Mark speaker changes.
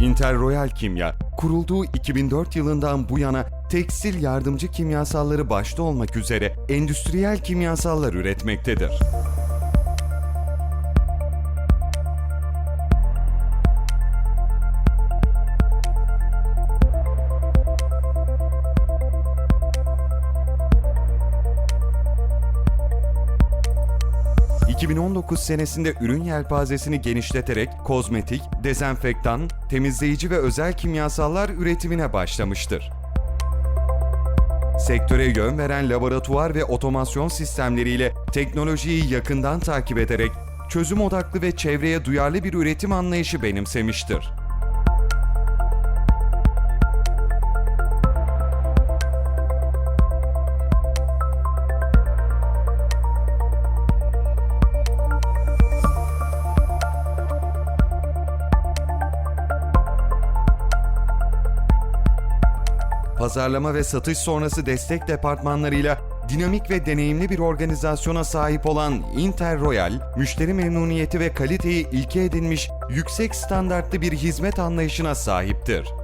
Speaker 1: Interroyal Kimya, kurulduğu 2004 yılından bu yana tekstil yardımcı kimyasalları başta olmak üzere endüstriyel kimyasallar üretmektedir. ...2019 senesinde ürün yelpazesini genişleterek kozmetik, dezenfektan, temizleyici ve özel kimyasallar üretimine başlamıştır. Sektöre yön veren laboratuvar ve otomasyon sistemleriyle teknolojiyi yakından takip ederek çözüm odaklı ve çevreye duyarlı bir üretim anlayışı benimsemiştir. Pazarlama ve satış sonrası destek departmanlarıyla dinamik ve deneyimli bir organizasyona sahip olan Interroyal, müşteri memnuniyeti ve kaliteyi ilke edinmiş yüksek standartlı bir hizmet anlayışına sahiptir.